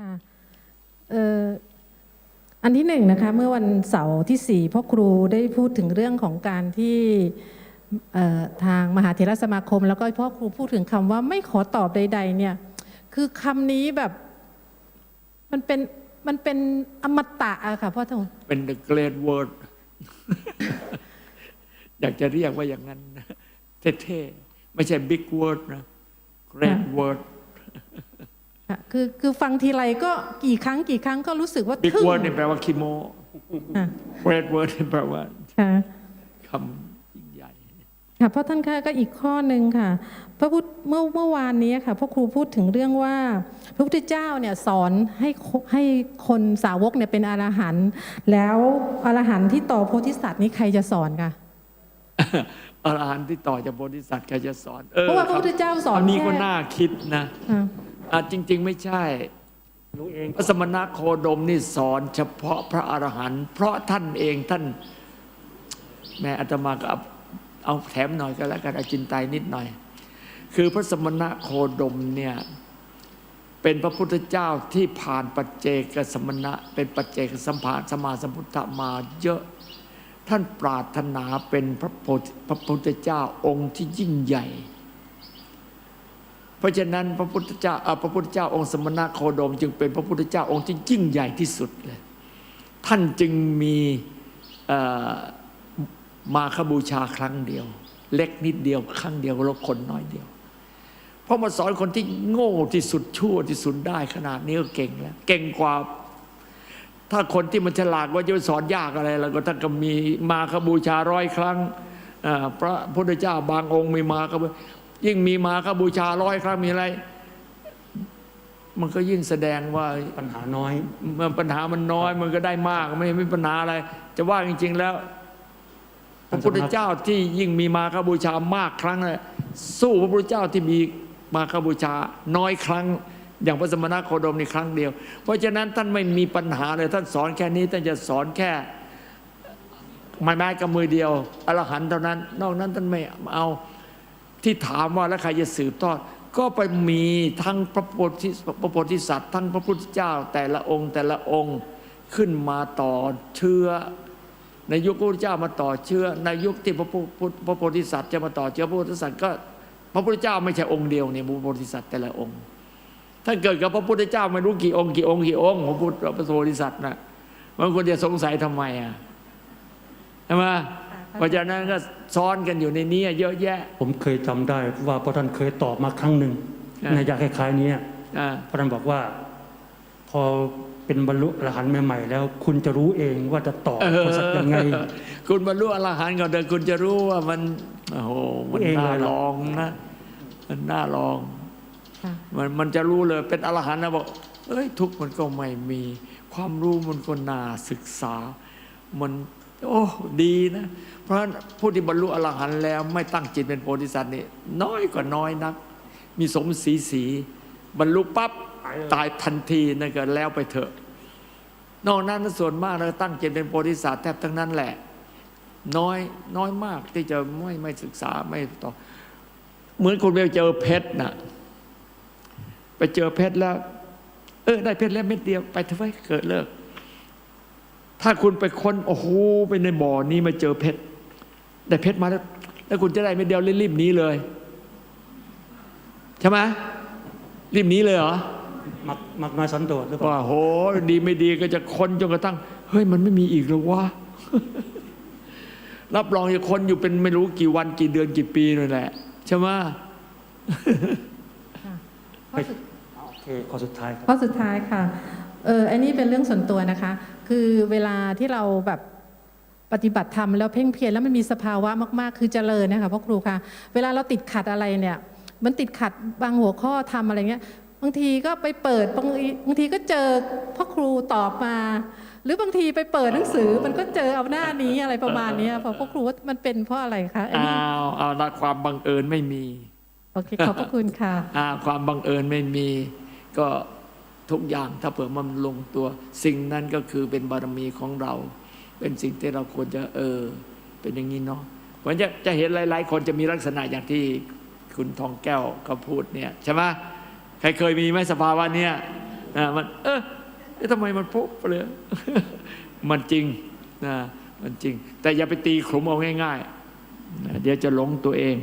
ค่ะเอ่ออันที่หนึ่งนะคะเมื่อวันเสาร์ที่สี่พ่อครูได้พูดถึงเรื่องของการที่เอ่อทางมหาเถรสมาคม แล้วก็พ่อครูพูดถึงคำว่าไม่ขอตอบใด ๆ เนี่ย คือคำนี้แบบมันเป็นมันเป็นอมตะอะค่ะพ่อท่านเป็น the great word อยากจะเรียกว่าอย่างนั้นนะเท่ๆ ไม่ใช่ big word นะ great word ค่ะคือคือฟังทีไรก็กี่ครั้งกี่ครั้งก็รู้สึกว่า big ทึ่ง word นี่แปลว่าคิโมค่ะ great word นี่แปลว่าค่ะคำยิ่งใหญ่ ค่ะเพราะท่านค่ะก็อีกข้อหนึ่งค่ะ พระพุทธเมื่อเมื่อวานนี้ค่ะพ่อครูพูดถึงเรื่องว่า พระพุทธเจ้าเนี่ยสอนให้คให้คนสาวกเนี่ยเป็นอรหันต์แล้วอรหันต์ที่ต่อโพธิสัตว์นี้ใครจะสอนคะอรหันต์ที่ต่อจากโพธิสัตว์ใครจะสอนเออเพราะว่าพระพุทธเจ้าสอนอันนี้แค่ก็น่าคิดนะ อ่า อะจริง ๆ ไม่ใช่รู้เองพระสมณะโคดมนี่สอนเฉพาะพระอรหันต์เพราะท่านเองท่าน แม่อาตมาก็เอาเอาแถมหน่อยก็แล้วกันอาจินไตยนิดหน่อย คือพระสมณะโคดมเนี่ยเป็นพระพุทธเจ้าที่ผ่านปัจเจกสมณะ เป็นปัจเจกสัมภารสมมาสัมพุทธมาเยอะ ท่านปรารถนาเป็นพระโพธิพระพุทธเจ้าองค์ที่ยิ่งใหญ่ เพราะฉะนั้นพระพุทธเจ้าเอ่อพระพุทธเจ้าองค์สมณะโคดม จึงเป็นพระพุทธเจ้าองค์ที่ยิ่งใหญ่ที่สุดเลยท่านจึงมีมาคบูชาครั้งเดียว เล็กนิดเดียวครั้งเดียวแล้วคนน้อยเดียวเพราะมาสอนคนที่โง่ที่สุดชั่วที่สุดได้ขนาดนี้ก็เก่งแล้ว เก่งกว่า ถ้าคนที่มันฉลาดว่าจะสอนยากอะไร แล้วก็ท่านก็มีมาคบูชาร้อยครั้งพระพุทธเจ้าบางองค์มีมาคบู ยิ่งมีมาคบูชาร้อยครั้งมีอะไร มันก็ยิ่งแสดงว่าปัญหาน้อยเมื่อปัญหามันน้อย มันก็ได้มากไม่ไม่มีปัญหาอะไร จะว่าจริง ๆ แล้ว พระพุทธเจ้าที่ยิ่งมีมาคบูชามากครั้งเลยสู้พระพุทธเจ้าที่มีมาคบูชาน้อยครั้งอย่างพระสมณโคดมในครั้งเดียว เพราะฉะนั้นท่านไม่มีปัญหาเลย ท่านสอนแค่นี้ ท่านจะสอนแค่ไม้ไม้กับมือเดียวอรหันต์เท่านั้น นอกนั้นท่านไม่เอา ที่ถามว่าแล้วใครจะสืบทอด ก็ไปมีทั้งพระโพธิพระโพธิสัตว์ ทั้งพระพุทธเจ้าแต่ละองค์แต่ละองค์ขึ้นมาต่อเชื้อ ในยุคพระพุทธเจ้ามาต่อเชื้อ ในยุคที่พระพระโพธิสัตว์จะมาต่อเชื้อพระโพธิสัตว์ก็พระพุทธเจ้าไม่ใช่องค์เดียวเนี่ยพระโพธิสัตว์แต่ละองค์ถ้าเกิดกับพระพุทธเจ้าไม่รู้กี่องค์กี่องค์กี่องค์พระพุทธพระโพธิสัตว์นะมันควรจะสงสัยทำไมอะใช่ไหม เพราะฉะนั้นก็ซ้อนกันอยู่ในนี้เยอะแยะ ผมเคยจำได้ว่าพระท่านเคยตอบมาครั้งหนึ่งอ่าในยาคล้ายๆเนี้ยอ่าพระท่านบอกว่า พอเป็นบรรลุอรหันต์ใหม่ๆแล้ว คุณจะรู้เองว่าจะตอบเออพระสัตว์ยังไง คุณบรรลุอรหันต์ก่อนเดินคุณจะรู้ว่ามันโอ้โหมันเองน่าเลยเหรอลองนะมันน่าลองค่ะมันมันจะรู้เลยเป็นอรหันต์นะบอกเอ้ยทุกข์มันก็ไม่มี ความรู้มันก็น่าศึกษามัน โอ้ดีนะ เพราะฉะนั้นผู้ที่บรรลุอรหันต์แล้ว ไม่ตั้งจิตเป็นโพธิสัตว์นี่น้อยกว่าน้อยนัก มีสมศรีสีบรรลุปั๊บตายทันทีนั่นก็แล้วไปเถอะ นอกนั้นส่วนมากเราตั้งจิตเป็นโพธิสัตว์แทบทั้งนั้นแหละ น้อยน้อยมากที่จะไม่ไม่ศึกษาไม่ต่อเหมือนคุณไปเจอเพชรน่ะไปเจอเพชรแล้ว เออได้เพชรแล้วเม็ดเดียวไปเถอะไว้ยเกิดเลิก ถ้าคุณไปค้นโอ้โหไปในบ่อนี้มาเจอเพชรได้เพชรมาแล้วแล้วคุณจะได้เม็ดเดียวรีบๆหนี้เลยใช่ไหมรีบหนี้เลยเหรอมักมักน้อยสันโดษหรือเปล่าว่าโหดีไม่ดีก็จะค้นจนกระทั่ง เฮ้ยมันไม่มีอีกแล้ววะรับรองจะค้นอยู่เป็นไม่รู้กี่วันกี่เดือนกี่ปีนั่นแหละใช่ไหมข้อสุดโอเคข้อสุดท้ายครับข้อสุดท้ายค่ะ เอออันนี้เป็นเรื่องส่วนตัวนะคะ คือเวลาที่เราแบบปฏิบัติธรรมแล้วเพ่งเพียรแล้วมันมีสภาวะมากๆ คือเจริญนะคะพ่อครูคะเวลาเราติดขัดอะไรเนี่ย มันติดขัดบางหัวข้อทำอะไรเงี้ยบางทีก็ไปเปิดบางทีบางทีก็เจอพ่อครูตอบมา หรือบางทีไปเปิดหนังสือมันก็เจอเอาหน้านี้อะไรประมาณเนี้ยพอพ่อครูว่ามันเป็นเพราะอะไรคะอันอ้านี้วเอาละความบังเอิญไม่มีโอเคขอบพระคุณค่ะอ่าความบังเอิญไม่มี ก็ ทุกอย่าง ถ้าเผื่อมันลงตัว สิ่งนั้นก็คือเป็นบารมีของเรา เป็นสิ่งที่เราควรจะเออ เป็นอย่างนี้เนาะเพราะจะจะเห็นหลาย ๆ คนจะมีลักษณะอย่างที่คุณทองแก้วเขาพูดเนี่ยใช่ไหมใครเคยมีไหมสภาวะเนี่ยนะมัน เออเอ๊ะทำไมมันปุ๊บเลยมันจริงนะมันจริง แต่อย่าไปตีขลุมเอาง่ายๆนะเดี๋ยวจะหลงตัวเอง